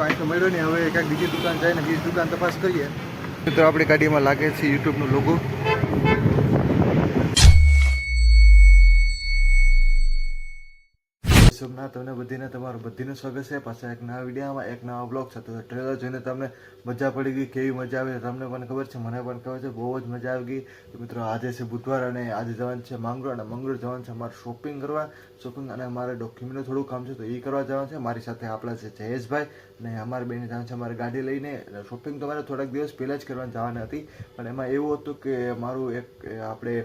અહીં તો મળ્યો નહીં. હવે ક્યાંક બીજી દુકાન જઈને બીજી દુકાન તપાસ કરીએ. મિત્રો, આપણી ગાડીમાં લાગે છે યુટ્યુબનો લોગો સોમનાથ તમને બધીને તમારું બધીનું સ્વાગત છે. પાછા એક નવા વિડીયોમાં, એક નવા બ્લોગ છે ટ્રેલર જોઈને તમને મજા પડી ગઈ, કેવી મજા આવી તમને પણ ખબર છે, મને પણ ખબર છે, બહુ જ મજા આવી ગઈ. તો મિત્રો, આજે છે બુધવાર અને આજે જવાનું છે માંગરોળ અને મંગળ જવાનું છે મારે શોપિંગ કરવા. શોપિંગ અને મારે ડોક્યુમેન્ટનું થોડું કામ છે તો એ કરવા જવાનું છે. મારી સાથે આપણા છે જયેશભાઈ અને અમારી બેને જવાનું છે અમારે ગાડી લઈને. શોપિંગ તો મારે થોડાક દિવસ પહેલાં જ કરવાની જવાની હતી. પણ એમાં એવું હતું કે મારું એક, આપણે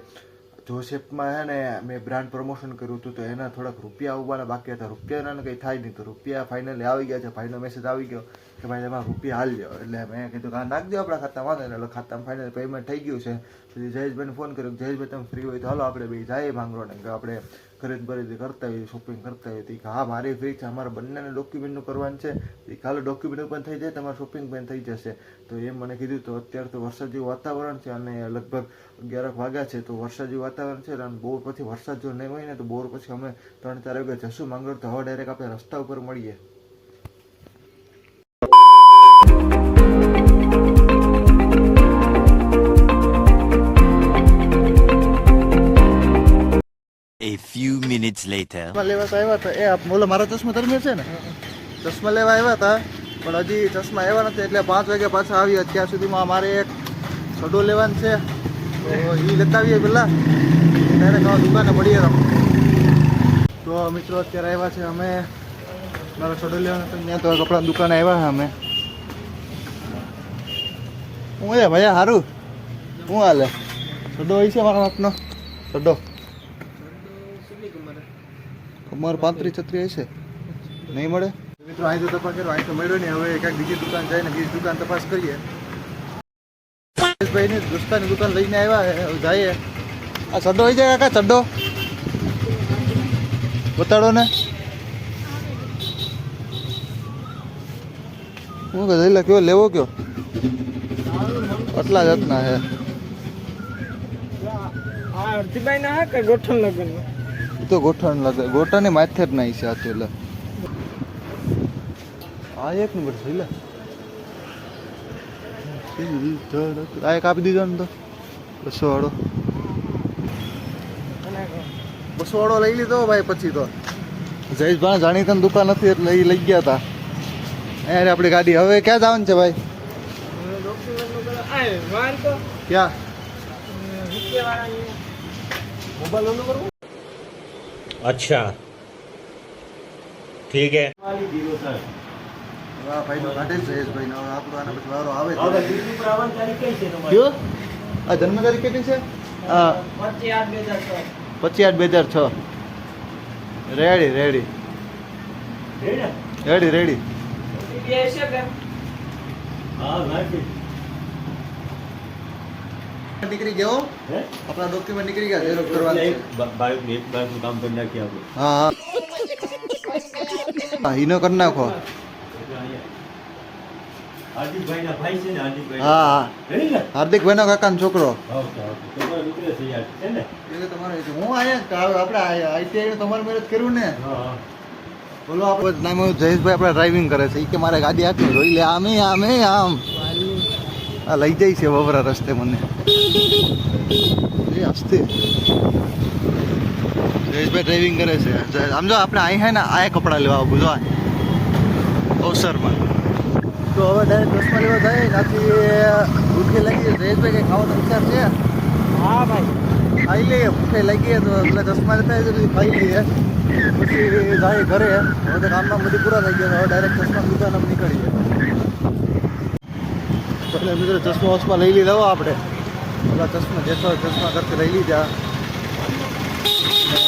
જોસેફમાં છે ને મેં બ્રાન્ડ પ્રમોશન કર્યું હતું તો એના થોડાક રૂપિયા આવવાના બાકી હતા. રૂપિયાના કંઈ થાય નહીં. તો રૂપિયા ફાઇનલી આવી ગયા છે. ભાઈનો મેસેજ આવી ગયો. કે ભાઈ તમારા રૂપિયા હાલ લ્યો એટલે મેં કીધું કે નાખ દો આપણા ખાતામાં. વાંધો એટલે ખાતામાં ફાઇનલ પેમેન્ટ થઈ ગયું છે. પછી જયેશભાઈને ફોન કર્યો કે જયેશભાઈ, તમે ફ્રી હોય તો હાલો, આપણે બે જાય ભાંગરોને કે આપણે ખરીદ બરીદી કરતા હોઈએ શોપિંગ કરતા હોઈએ. કે હા, મારી ફ્રી છે. અમારા બંનેને ડોક્યુમેન્ટનું કરવાનું છે. એ કાલે ડોક્યુમેન્ટ પણ થઈ જાય, તમારું શોપિંગ પણ થઈ જશે. તો એમ મને કીધું તો અત્યારે તો વરસાદ જેવું વાતાવરણ છે અને લગભગ અગિયારક વાગ્યા છે, તો વરસાદ જેવું વાતાવરણ છે. અને બોર પછી વરસાદ જો નહીં હોય ને, તો બોર પછી અમે ત્રણ ચાર વાગે જશું માંગરોળ તો હવે ડાયરેક્ટ આપણે રસ્તા ઉપર મળીએ. Minutes later. ચશ્મા લેવા આવ્યા હતા. એ આપ બોલો, મારા ચશ્મા ધર્મે છે ને? ચશ્મા લેવા આવ્યા હતા, પણ હજી ચશ્મા આવ્યા નથી, એટલે પાંચ વાગ્યા પાછા આવ્યા અત્યાર સુધીમાં મારે એક સડો લેવાનો છે. તો એ લેતા આવીએ પહેલાં. ત્યારે આ દુકાને મળીએ તો. મિત્રો, અત્યારે આવ્યા છે અમે. મારો સડો લેવાનો હતો ત્યાં તો કપડા દુકાને આવ્યા છે અમે. હું એ ભાઈ સારું હું હાલે? સડો હોય છે મારા બાપનો સડો કમર પાંત્રીસ છત્રીસ હશે. નહીં મળે? મિત્રો અહીં તો તપાસ કર્યો અહીં તો મળ્યો નહીં. હવે ક્યાંક બીજી દુકાન જઈને બીજી દુકાન તપાસ કરીએ. ભાઈ દોસ્તાની દુકાન લઈને આવ્યા હવે જઈએ. આ ચડ્ડો આવી જાય કાકા ચડ્ડો? બતાડો ને. હું કે જઈલા કયો લેવો કયો? આટલા જાતના છે આ અડધીબાઈ હા કે ગોઠણ લગન એ તો ગોઠણ લાગે. ગોઠણની માથે જ નહીં છે આ તો એટલે આ એક નંબર છે એટલે આ એક આપી દીધો ને તો. બસો વાળો બસો વાળો લઈ લીધો ભાઈ પછી તો. જયેશભાઈ જાણીતા દુકાન હતી એટલે એ લઈ ગયા હતા અરે આપણી ગાડી. હવે ક્યાં જવાનું છે ભાઈ? ક્યાં? મોબાઈલ अच्छा ठीक है વાહ ભાઈ તો કાઢે જ જયેશભાઈ ને હવે આપણો આના પછી વારો આવે હવે છે બીજી પર આવવાની તારીખ કઈ છે તમારી કયો આ જન્મ તારીખ કેટલી છે હા પચીસ આઠ બે હજાર છ પચીસ આઠ બે હજાર છ ready ready ready ready ready બે છે કે હા નાખી નીકળી ગયો આપણા ડોક્યુમેન્ટ નીકળી ગયા ઝેરોક્ષ કરવા છે. બાઈક એક બાઈક કામ કરી નાખી આપણે હા. હા ઈનો કરી નાખો. હાર્દિકભાઈ. ના છોકરો. હું આયા આપણે આઈટીઆઈ તમારે મેરેજ કર્યું ને? બોલો આપણે નામ જયેશભાઈ આપણે ડ્રાઇવિંગ કરે છે. એ કે મારે ગાડી આખી જોઈ લે. આમે આમે આમ. આ લઈ જાય છે બબરા રસ્તે મને. એ હસ્તે જયેશભાઈ ડ્રાઇવિંગ કરે છે. સમજો આપણે અહીં હે ને આ કપડાં લેવા આવું જો અવસરમાં. તો હવે ડાયરેક્ટ ચશ્મા લેવા જાય ત્યાંથી ભૂખે લાગી જયેશભાઈ કંઈ ખાવાનો વિચાર છે? હા ભાઈ. ખાઈ લઈએ ભૂખે લાગીએ તો એટલે ચશ્મા લેતા હોય તો ખાઈ લઈએ. પછી જાય ઘરે. હવે તો કામના બધી પૂરા થઈ ગયા હવે ડાયરેક્ટ ચશ્મા દુકાન નીકળીએ. એટલે મિત્રો ચશ્મા વસ્મા લઈ લીધા હો આપણે ચશ્મા જેટલો ચશ્મા કરતી લઈ લીધા.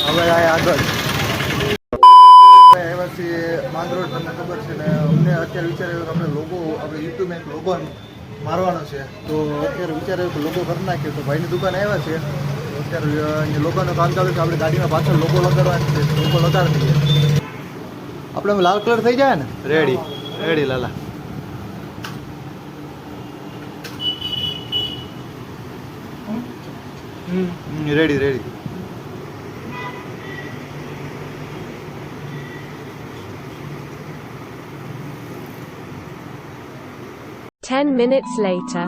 હવે આ આગળ. આવ્યા છીએ માંગરોળ તમને ખબર છે ને, અમને અત્યારે વિચાર કે આપણે લોગો, આપણે યુટ્યુબ એક લોગો મારવાનો છે. તો અત્યારે વિચાર આવ્યો કે લોગો કરી નાખ્યો તો ભાઈની દુકાન આવ્યા છે. અત્યારે અહીંયા લોગોનું કામ ચાલુ છે. આપણે ગાડીમાં પાછળ લોગો લગાડવાનો છે. લોગો લગાડી દઈએ. આપણે લાલ કલર થઈ જાય ને? રેડી રેડી લાલા. Ready ready Ten minutes later.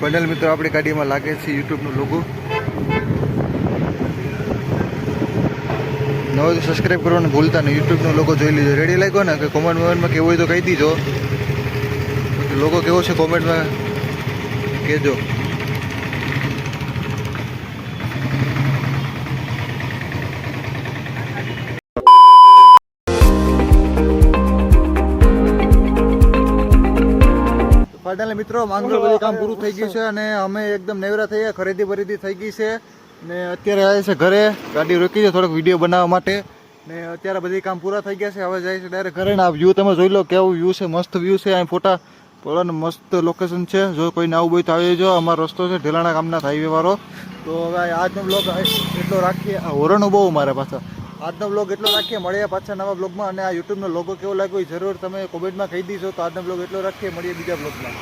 Final મિત્રો આપણી ગાડીમાં લાગે છે યુટ્યુબનું લોગો નવો તો સબસ્ક્રાઈબ કરવાનું ભૂલતા નહીં. યુટ્યુબનો લોકો જોઈ લીધો. રેડી લાગ્યો ને? કે કોમેન્ટ મોમેન્ટમાં કેવું હોય તો કહી દીજો. લોકો કેવો છે કોમેન્ટમાં કહેજો મિત્રો, માંગરોળ બધું કામ પૂરું થઈ ગયું છે અને અમે એકદમ નેવરા થઈ ગયા ખરીદી બરીદી થઈ ગઈ છે. ને અત્યારે આવે છે ઘરે. ગાડી રોકી છે થોડોક વીડિયો બનાવવા માટે. ને અત્યારે બધી કામ પૂરા થઈ ગયા છે. હવે જાય છે ડાયરેક્ટ ઘરે. ને આ વ્યૂ તમે જોઈ લો કેવું વ્યૂ છે. મસ્ત વ્યૂ છે. અહીં ફોટા પોળાનું મસ્ત લોકેશન છે. જો કોઈને આવું હોય તો આવી જજો અમારો રસ્તો છે ઢેલાણા ગામના હાઈવે વાળો. તો હવે આજનો બ્લોગ એટલો રાખીએ. આ હોરણો બહુ મારે પાછા. આજનો બ્લોગ એટલો રાખીએ. મળીએ પાછા નવા બ્લોગમાં અને આ યુટ્યુબનો લોગો કેવો લાગ્યો એ જરૂર તમે કોમેન્ટમાં કહી દીશો તો આજનો બ્લોગ એટલો રાખીએ. મળીએ બીજા બ્લોગમાં